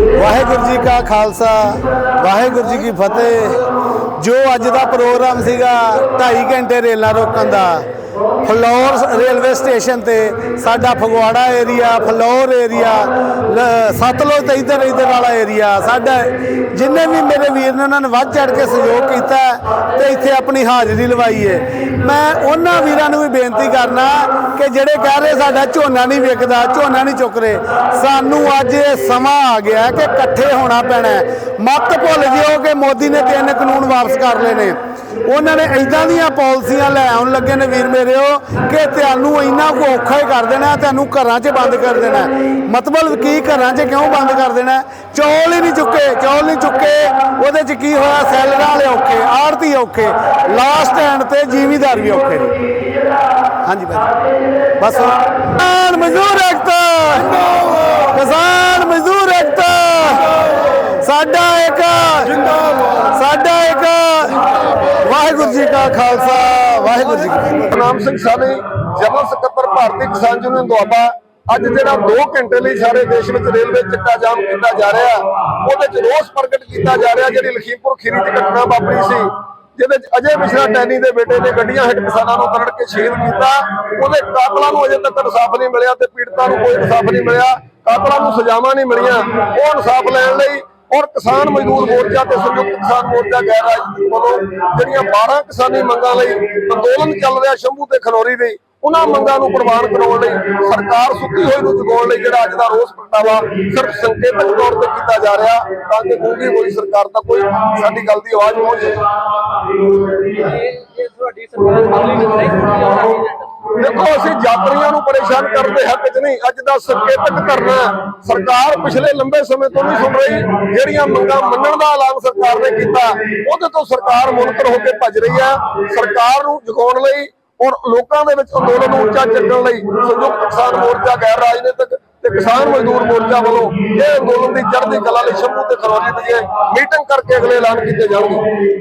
ਵਾਹਿਗੁਰੂ ਜੀ ਕਾ ਖਾਲਸਾ, ਵਾਹਿਗੁਰੂ ਜੀ ਕੀ ਫਤਿਹ। ਜੋ ਅੱਜ ਦਾ ਪ੍ਰੋਗਰਾਮ ਸੀਗਾ 2.5 ਘੰਟੇ ਰੇਲਾਂ ਰੋਕਣ ਦਾ ਫਲੋਰ ਰੇਲਵੇ ਸਟੇਸ਼ਨ ਤੇ ਸਾਡਾ ਫਗਵਾੜਾ ਏਰੀਆ, ਫਲੋਰ ਏਰੀਆ, ਲ- ਸਤਲੁਜ ਤੇ ਇਧਰ ਇਧਰ ਵਾਲਾ ਏਰੀਆ। ਸਾਡਾ ਜਿੰਨੇ ਵੀ ਮੇਰੇ ਵੀਰ ਨੇ ਉਹਨਾਂ ਨੇ ਵੱਧ ਚੜ ਕੇ ਸਹਿਯੋਗ ਕੀਤਾ ਤੇ ਇੱਥੇ ਆਪਣੀ ਹਾਜ਼ਰੀ ਲਵਾਈ ਹੈ। ਮੈਂ ਉਹਨਾਂ ਵੀਰਾਂ ਨੂੰ ਵੀ ਬੇਨਤੀ ਕਰਨਾ ਕਿ ਜਿਹੜੇ ਕਹਿ ਰਹੇ ਸਾਡਾ ਝੋਨਾ ਨਹੀਂ ਵਿਕਦਾ, ਝੋਨਾ ਨਹੀਂ ਚੁੱਕ ਰਹੇ, ਸਾਨੂੰ ਅੱਜ ਇਹ ਸਮਾਂ ਆ ਗਿਆ ਕਿ ਇਕੱਠੇ ਹੋਣਾ ਪੈਣਾ ਮਤ ਭੁੱਲ ਜਿਓ ਕਿ ਮੋਦੀ ਨੇ ਤਿੰਨ ਕਾਨੂੰਨ ਵਾਪਸ ਕਰ ਲਏ ਨੇ। ਉਹਨਾਂ ਨੇ ਇਦਾਂ ਦੀਆਂ ਪਾਲਿਸੀਆਂ ਲੈ ਆਉਣ ਲੱਗੇ ਨੇ ਵੀਰ ਮੇਰਿਓ ਕਿ ਤੁਹਾਨੂੰ ਇੰਨਾ ਕੁ ਔਖਾ ਹੀ ਕਰ ਦੇਣਾ, ਤੁਹਾਨੂੰ ਘਰਾਂ 'ਚ ਬੰਦ ਕਰ ਦੇਣਾ। ਮਤਲਬ ਕੀ ਘਰਾਂ 'ਚ ਕਿਉਂ ਬੰਦ ਕਰ ਦੇਣਾ? ਚੌਲ ਹੀ ਨਹੀਂ ਚੁੱਕੇ, ਚੌਲ ਨਹੀਂ ਚੁੱਕੇ। ਉਹਦੇ 'ਚ ਕੀ ਹੋਇਆ? ਸੈਲਰਾਂ ਵਾਲੇ ਔਖੇ ਆੜਤੀ ਔਖੇ ਲਾਸਟ ਐਂਡ ਤੇ ਜ਼ਿਮੀਦਾਰ ਵੀ ਔਖੇ ਹਾਂਜੀ ਬਾਈ ਬਸ ਮਜ਼ਦੂਰ ਇੱਕ ਕਿਸਾਨ ਮਜ਼ਦੂਰ ਏਕਤਾ ਸਾਡਾ ਇੱਕ ਸਾਡਾ ਇੱਕ ਵਾਹਿਗੁਰੂ ਜੀ ਕਾ ਖਾਲਸਾ, ਵਾਹਿਗੁਰੂ ਜੀ ਕੀ ਨਾਮ ਸਿੰਘ ਸਾਨੀ ਜਨਰਲ ਸਕੱਤਰ ਭਾਰਤੀ ਕਿਸਾਨ ਯੂਨੀਅਨ ਦੁਆਬਾ। ਅੱਜ ਜਿਹੜਾ 2 ਘੰਟੇ ਲਈ ਸਾਰੇ ਦੇਸ਼ ਵਿੱਚ ਰੇਲਵੇ ਚੱਕਾ ਜਾਮ ਕੀਤਾ ਜਾ ਰਿਹਾ, ਉਹਦੇ ਚ ਰੋਸ ਪ੍ਰਗਟ ਕੀਤਾ ਜਾ ਰਿਹਾ, ਜਿਹੜੀ ਲਖੀਮਪੁਰ ਖੀਰੀ ਚ ਘਟਨਾ ਵਾਪਰੀ ਸੀ, ਜਿਹਦੇ ਚ ਅਜੇ ਮਿਸ਼ਰਾ ਟੈਨੀ ਦੇ ਬੇਟੇ ਨੇ ਗੱਡੀਆਂ ਹਿੱਟ ਕਿਸਾਨਾਂ ਨੂੰ ਕਰੜ ਕੇ ਸ਼ਹੀਦ ਕੀਤਾ। ਉਹਦੇ ਕਾਤਲਾਂ ਨੂੰ ਅਜੇ ਤੱਕ ਇਨਸਾਫ ਨਹੀਂ ਮਿਲਿਆ ਤੇ ਪੀੜਤਾਂ ਨੂੰ ਕੋਈ ਇਨਸਾਫ ਨਹੀਂ ਮਿਲਿਆ। ਕਾਤਲਾਂ ਨੂੰ ਸਜ਼ਾਵਾਂ ਨਹੀਂ ਮਿਲੀਆਂ। ਉਹ ਇਨਸਾਫ ਲੈਣ ਲਈ ਔਰ ਕਿਸਾਨ ਮਜ਼ਦੂਰ ਮੋਰਚਾ ਤੇ ਸੰਯੁਕਤ ਕਿਸਾਨ ਮੋਰਚਾ ਗੈਰ ਰਾਜਨੀਤਿਕ ਵੱਲੋਂ ਜਿਹੜੀਆਂ 12 ਕਿਸਾਨੀ ਮੰਗਾਂ ਲਈ ਅੰਦੋਲਨ ਚੱਲ ਰਿਹਾ ਸ਼ੰਭੂ ਤੇ ਖਨੌਰੀ ਦੇ, ਉਹਨਾਂ ਮੰਗਾਂ ਨੂੰ ਪ੍ਰਵਾਨ ਕਰਾਉਣ ਲਈ ਸਰਕਾਰ ਸੁੱਤੀ ਹੋਈ ਨੂੰ ਜਗਾਉਣ ਲਈ ਜਿਹੜਾ ਅੱਜ ਦਾ ਰੋਸ ਪ੍ਰਗਟਾਵਾ ਸਿਰਫ ਸੰਕੇਤਕ ਤੌਰ ਤੇ ਕੀਤਾ ਜਾ ਰਿਹਾ, ਤਾਂ ਕਿ ਗੂੰਗੀ ਹੋਈ ਸਰਕਾਰ ਤੱਕ ਕੋਈ ਸਾਡੀ ਗੱਲ ਦੀ ਆਵਾਜ਼ ਪਹੁੰਚੇ। ਇਹ ਤੁਹਾਡੀ ਸਰਕਾਰ ਬਦਲੀ ਨਹੀਂ ਦੇਖੋ, ਅਸੀਂ ਯਾਤਰੀਆਂ ਨੂੰ ਪਰੇਸ਼ਾਨ ਕਰਨ ਦੇ ਹੱਕ 'ਚ ਨਹੀਂ। ਅੱਜ ਦਾ ਸੰਕੇਤਕ ਕਰਨਾ ਸਰਕਾਰ ਪਿਛਲੇ ਲੰਬੇ ਸਮੇਂ ਤੋਂ ਨਹੀਂ ਸੁਣ ਰਹੀ। ਜਿਹੜੀਆਂ ਮੰਗਾਂ ਮੰਨਣ ਦਾ ਐਲਾਨ ਸਰਕਾਰ ਨੇ ਕੀਤਾ, ਉਹਦੇ ਤੋਂ ਸਰਕਾਰ ਮੁਨਕਰ ਹੋ ਕੇ ਭੱਜ ਰਹੀ ਹੈ। ਸਰਕਾਰ ਨੂੰ ਜਗਾਉਣ ਲਈ ਔਰ ਲੋਕਾਂ ਦੇ ਵਿੱਚ ਅੰਦੋਲਨ ਨੂੰ ਉੱਚਾ ਚੱਕਣ ਲਈ ਸੰਯੁਕਤ ਕਿਸਾਨ ਮੋਰਚਾ, ਗੈਰ ਰਾਜਨੀਤਿਕ ਤੇ ਕਿਸਾਨ ਮਜ਼ਦੂਰ ਮੋਰਚਾ ਵੱਲੋਂ ਇਹ ਅੰਦੋਲਨ ਦੀ ਚੜ੍ਹਦੀ ਕਲਾ ਲਈ ਸ਼ੰਭੂ ਤੇ ਖਰੋਲੀ ਦੀ ਮੀਟਿੰਗ ਕਰਕੇ ਅਗਲੇ ਐਲਾਨ ਕੀਤੇ ਜਾਣਗੇ।